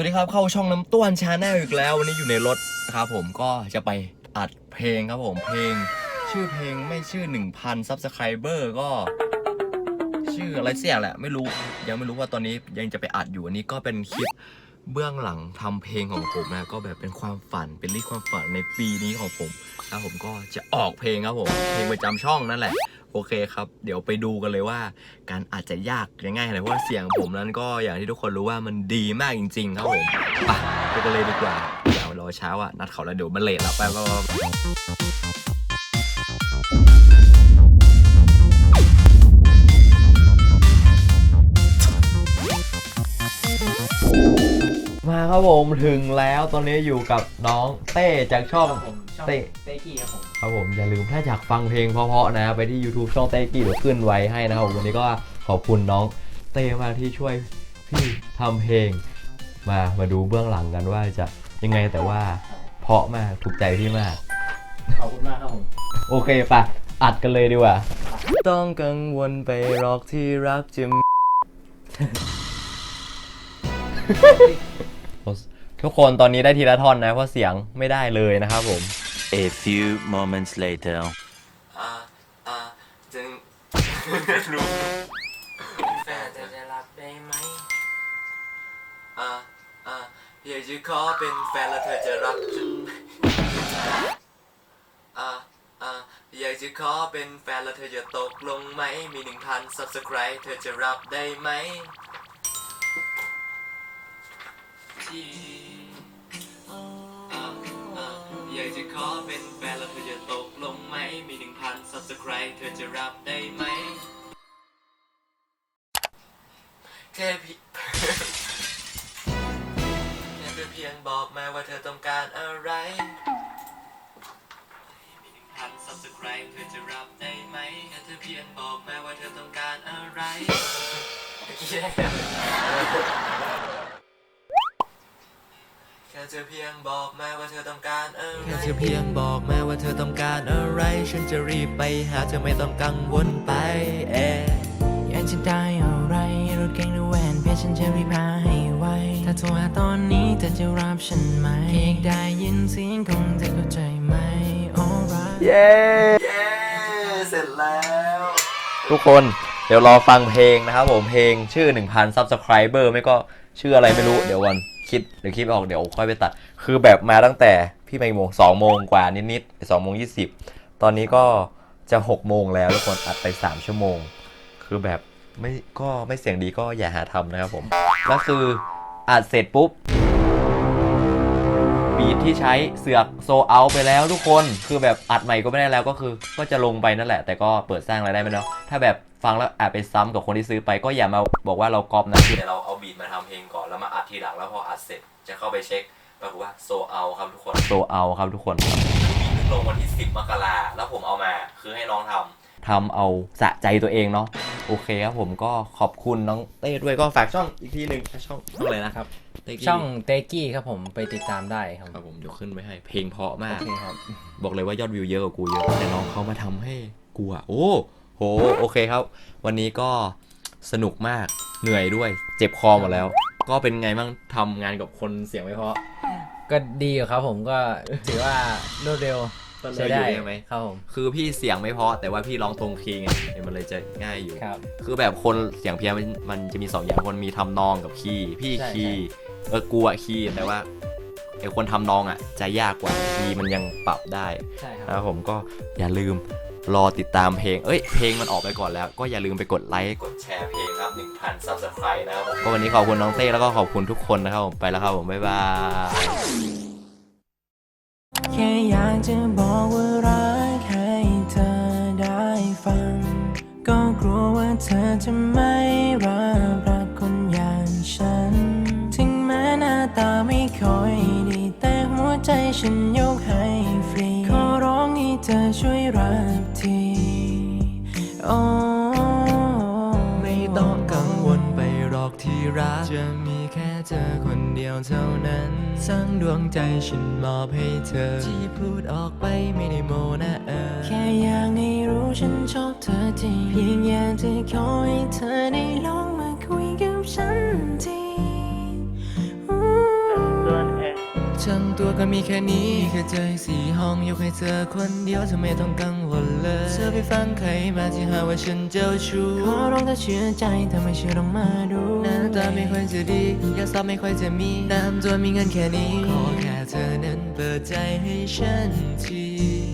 วัสดีครับเข้าช่องน้ำต้วนชาแนลอีกแล้ววันนี้อยู่ในรถนะครับผมก็จะไปอัดเพลงครับผมเพลง ชื่อเพลงไม่ชื่อ 1,000 Subscriber ก็ ชื่ออะไรเสียแหละ ไม่รู้ยังไม่รู้ว่าตอนนี้ยังจะไปอัดอยู่อันนี้ก็เป็นคลิป เบื้องหลังทำเพลงของผมนะก็แบบเป็นความฝันเป็นลิความฝันในปีนี้ของผมแล้วผมก็จะออกเพลงครับผมเพลงประจำช่องนั่นแหละ โอเคครับ เดี๋ยวไปดูกันเลยว่า การอาจจะยากยังไงนะเพราะว่าเสียงผมนั้นก็อย่างที่ทุกคนรู้ว่ามันดีมากจริง ๆ ครับผมไปไปกันเลยดีกว่าอย่ารอเช้าอะนัดเขาแล้วเดี๋ยวมันเลทแล้วไปไป ครับผมถึงแล้วตอนนี้อยู่กับน้องเต้จากช่อง ผมช่องเต้เต้กี้ครับผมครับผมอย่าลืมถ้าอยากฟังเพลงเพราะๆนะ ไปที่ YouTube ช่องเต้กี้เดี๋ยวขึ้นไว้ให้นะครับผมวันนี้ก็ขอบคุณน้องเต้มากที่ช่วยพี่ทำเพลง มามาดูเบื้องหลังกันว่าจะยังไงแต่ว่าเพราะมากถูกใจพี่มาก ขอบคุณมากครับผม โอเคปะอัดกันเลยดีกว่า ต้องกังวลไปหรอกที่รักจะ ทุกคนตอนนี้ได้ทีละท่อนนะ เพราะเสียงไม่ได้เลยนะครับผม A few moments later. อ่าอ่าจึงรู้แฟนจะจะรับได้ไหมอ่าอ่าอยากจะขอเป็นแฟนแล้วเธอจะรักฉันไหมอ่าอ่าอยากจะขอเป็นแฟนแล้วเธอจะตกลงไหมมีหนึ่งพัน subscribe เธอจะรับได้ไหม ทีอยากจะขอเป็นแฟนแล้วเธอจะตกลงไหม มีหนึ่งพัน subscribe เธอจะรับได้ไหมแค่พี่แค่เพียงบอกมาว่าเธอต้องการอะไร มีหนึ่งพัน Subsribe เธอจะรับได้ไหมแค่เธอเพียงบอกมาว่าเธอต้องการอะไร แค่เธอเพียงบอกมาว่าเธอต้องการอะไรแค่เธอเพียงบอกมาว่าเธอต้องการอะไร ฉันจะรีบไปหาเธอไม่ต้องกังวลไปเออยากจะได้อะไรรถเก๋งหรือแหวนเพชรฉันจะรีบหาให้ไวถ้าโทรหาตอนนี้เธอจะรับฉันไหมเพียงได้ยินเสียงของเธอเข้าใจไหม alright เย้ เย้ เสร็จแล้ว ทุกคนเดี๋ยวรอฟังเพลงนะครับผมเพลงชื่อ 1,000 subscriber ไม่ก็ชื่ออะไรไม่รู้เดี๋ยวก่อน คิดเดี๋ยวคิดไม่ออกเดี๋ยวค่อยไปตัด คือแบบมาตั้งแต่พี่ไม่โมงสองโมงกว่านิดๆสองโมงยี่สิบตอนนี้ก็จะหกโมงแล้วทุกคนอัดไปสามชั่วโมง คือแบบไม่ก็ไม่เสียงดีก็อย่าหาทำนะครับผมแล้วคืออัดเสร็จปุ๊บ บีทที่ใช้เสือกโซเอาไปแล้วทุกคน คือแบบอัดใหม่ก็ไม่ได้แล้วก็คือ ก็จะลงไปนั่นแหละ แต่ก็เปิดสร้างรายได้ไม่เนาะถ้าแบบฟังแล้วอาจไปซ้ำกับคนที่ซื้อไปก็อย่ามาบอกว่าเราก๊อปนะคือเราเอาบีทมาทำเพลงก่อนแล้วมาอัดทีหลังแล้วพออัดเสร็จจะเข้าไปเช็คปรากฏว่าโซเอาครับทุกคนโซเอาครับทุกคนบีทเพิ่งลงวันที่ 10มกราแล้วผมเอามาคือให้น้องทำทำเอาสะใจตัวเองเนาะโอเคครับผมก็ขอบคุณน้องเต้ด้วยก็ฝากช่องอีกทีหนึ่งช่องช่องอะไรนะครับ ช่องเต้กี้ครับผมไปติดตามได้ครับครับผมเดี๋ยวขึ้นไว้ให้ เพลงเพราะมาโอก เคครับ บอกเลยว่ายอดวิวเยอะกว่ากูเยอะ แต่น้องเขามาทำให้กูอะโอ้โหโอเคครับ วันนี้ก็สนุกมากเหนื่อยด้วย เจ็บคอหมดแล้ว ก็เป็นไงบ้างทำงานกับคนเสียงไม่เพราะก็ดีอยู่ครับผมก็ถือว่ารวดเร็วก็เลยใช้ได้อยู่ใช่ไหมครับผมคือพี่เสียงไม่เพราะแต่ว่าพี่ร้องตรงคีย์ไงเดี๋ยวมันเลยจะง่ายอยู่ ครับ คือแบบคนเสียงเพี้ยนมันมันจะมีสองอย่างคนมีทำนองกับคีย์พี่ใช่คีย์ เออกูอะคีย์แต่ว่าไอคนทำนองอะจะยากกว่าคีย์มันยังปรับได้ ใช่คนะครัรับบผมก็อย่าลืมรอติดตามเพลง เอ้ย เพลงมันออกไปก่อนแล้ว ก็อย่าลืมไปกดไลค์ กดแชร์เพลงครับ1,000 subscribe นะครับผมก็วันนี้ขอบคุณน้องเต้แล้วก็ขอบคุณทุกคนนะครับผม ไปแล้วครับผม บ๊ายบาย แค่อยากจะบอกว่ารักให้เธอได้ฟัง ก็กลัวว่าเธอจะไม่ ฉันยกให้ฟรี ขอร้องให้เธอช่วยรับทีโอ้ไม่ต้องกังวลไปหรอกที่รัก จะมีแค่เธอคนเดียวเท่านั้น สร้างดวงใจฉันมอบให้เธอ ที่พูดออกไปไม่ได้โมนะเออ แค่อยากให้รู้ฉันชอบเธอจริงเพียงอยากจะขอให้เธอได้ ก็มีแค่นี้มีแค่ใจสี่ห้องยกให้เธอคนเดียวเธอไม่ต้องกังวลเลยเธอไปฟังใครมาที่หาว่าฉันเจ้าชู้ขอร้องถ้าเชื่อใจถ้าไม่เชื่อลองมาดูหน้าตาไม่ค่อยจะดีอยากสอบไม่ค่อยจะมีน้ำตัวมีเงินแค่นี้ขอแค่เธอนั้นเปิดใจให้ฉันที